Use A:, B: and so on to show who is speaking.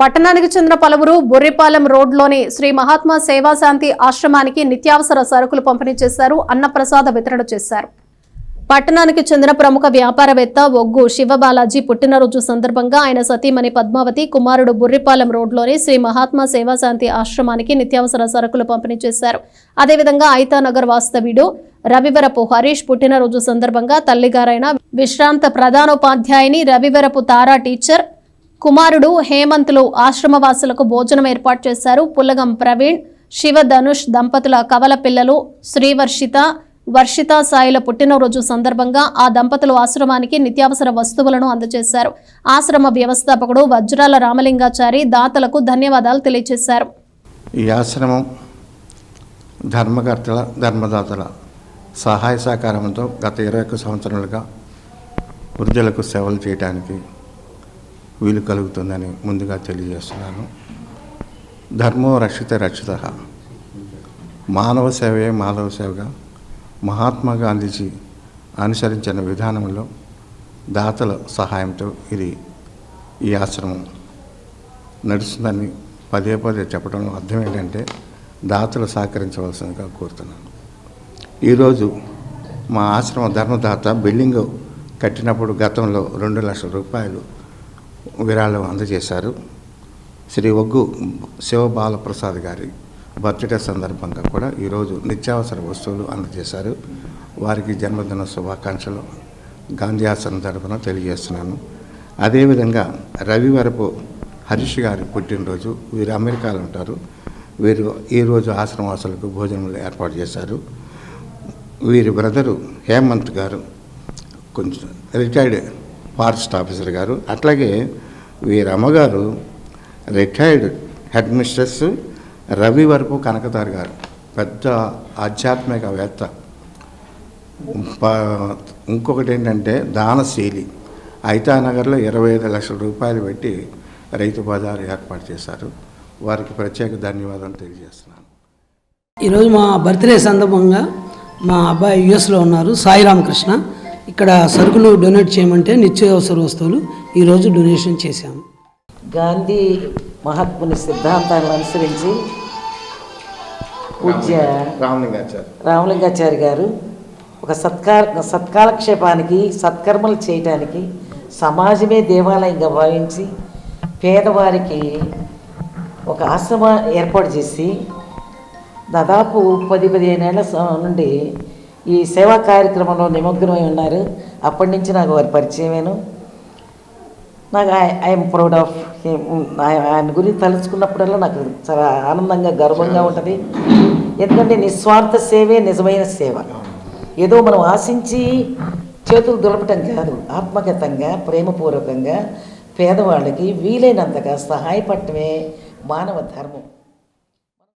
A: పట్టణానికి చెందిన పలువురు బొర్రిపాలెం రోడ్లోని శ్రీ మహాత్మా సేవాశాంతి ఆశ్రమానికి నిత్యావసర సరుకులు పంపిణీ చేశారు. అన్నప్రసాద వితరణ చేశారు. పట్టణానికి చెందిన ప్రముఖ వ్యాపారవేత్త ఒగ్గు శివబాలాజీ పుట్టినరోజు సందర్భంగా ఆయన సతీమణి పద్మావతి కుమారుడు బుర్రిపాలెం రోడ్లోని శ్రీ మహాత్మా సేవాశాంతి ఆశ్రమానికి నిత్యావసర సరుకులు పంపిణీ చేశారు. అదేవిధంగా ఐతానగర్ వాస్తవ్యుడు రవివరపు హరీష్ పుట్టినరోజు సందర్భంగా తల్లిగారైన విశ్రాంత ప్రధానోపాధ్యాయుని రవివరపు తారా టీచర్ కుమారుడు హేమంతులు ఆశ్రమవాసులకు భోజనం ఏర్పాటు చేశారు. పుల్లగం ప్రవీణ్ శివ ధనుష్ దంపతుల కవల పిల్లలు శ్రీవర్షిత వర్షిత సాయిల పుట్టినరోజు సందర్భంగా ఆ దంపతులు ఆశ్రమానికి నిత్యావసర వస్తువులను అందజేశారు. ఆశ్రమ వ్యవస్థాపకుడు వజ్రాల రామలింగాచారి దాతలకు ధన్యవాదాలు తెలియజేశారు.
B: ఈ ఆశ్రమం ధర్మకర్తల ధర్మదాతల సహాయ సహకారంతో గత ఇరవై ఒక్క సంవత్సరాలుగా వృద్ధులకు సేవలు చేయడానికి వీలు కలుగుతుందని ముందుగా తెలియజేస్తున్నాను. ధర్మో రక్షిత రక్షిత. మానవ సేవే మాధవ సేవగా. మహాత్మా గాంధీజీ అనుసరించిన విధానంలో దాతల సహాయంతో ఇది ఈ ఆశ్రమం నడుస్తుందని పదే పదే చెప్పడం అర్థం ఏంటంటే దాతలు సహకరించవలసిందిగా కోరుతున్నాను. ఈరోజు మా ఆశ్రమ ధర్మదాత బిల్డింగ్ కట్టినప్పుడు గతంలో రెండు లక్షల రూపాయలు విరాళం అందజేశారు. శ్రీ ఒగ్గు శివబాలప్రసాద్ గారి బర్త్డే సందర్భంగా కూడా ఈరోజు నిత్యావసర వస్తువులు అందజేశారు. వారికి జన్మదిన శుభాకాంక్షలు గాంధీ ఆశ్రమం తెలియజేస్తున్నాను. అదేవిధంగా రవివరపు హరీష్ గారి పుట్టినరోజు వీరు అమెరికాలో ఉంటారు. వీరు ఈరోజు ఆశ్రమవాసులకు భోజనములు ఏర్పాటు చేశారు. వీరి బ్రదరు హేమంత్ గారు కొంచెం రిటైర్డ్ ఫారెస్ట్ ఆఫీసర్ గారు అట్లాగే వీరి అమ్మగారు retired head mistress Ravivarapu Kanakadar గారు పెద్ద ఆధ్యాత్మికవేత్త. ప- ఇంకొకటి ఏంటంటే దానశీలి ఐతానగర్లో ఇరవై ఐదు లక్షల రూపాయలు పెట్టి రైతు బజారు ఏర్పాటు చేశారు. వారికి ప్రత్యేక ధన్యవాదాలు తెలియజేస్తున్నాను.
C: ఈరోజు మా బర్త్డే సందర్భంగా మా అబ్బాయి యుఎస్లో ఉన్నారు సాయి రామకృష్ణ. ఇక్కడ సరుకులు డొనేట్ చేయమంటే నిత్యావసర వస్తువులు ఈరోజు డొనేషన్ చేశాము.
D: గాంధీ మహాత్ముని సిద్ధాంతాలను అనుసరించి పూజ్య రామలింగాచారి గారు ఒక సత్కార సత్కాలక్షేపానికి సత్కర్మలు చేయటానికి సమాజమే దేవాలయంగా భావించి పేదవారికి ఒక ఆశ్రమ ఏర్పాటు చేసి దాదాపు పది పదిహేను ఏళ్ళ స- నుండి ఈ సేవా కార్యక్రమంలో నిమగ్నమై ఉన్నారు. అప్పటి నుంచి నాకు వారి పరిచయమేను నాకు ఐఎమ్ ప్రౌడ్ ఆఫ్ ఆయన గురించి తలుచుకున్నప్పుడల్లా నాకు చాలా ఆనందంగా గర్వంగా ఉంటుంది. ఎందుకంటే నిస్వార్థ సేవే నిజమైన సేవ. ఏదో మనం ఆశించి చేతులు దులపటం కాదు. ఆత్మగతంగా ప్రేమపూర్వకంగా పేదవాళ్ళకి వీలైనంతగా సహాయపడటమే మానవ ధర్మం.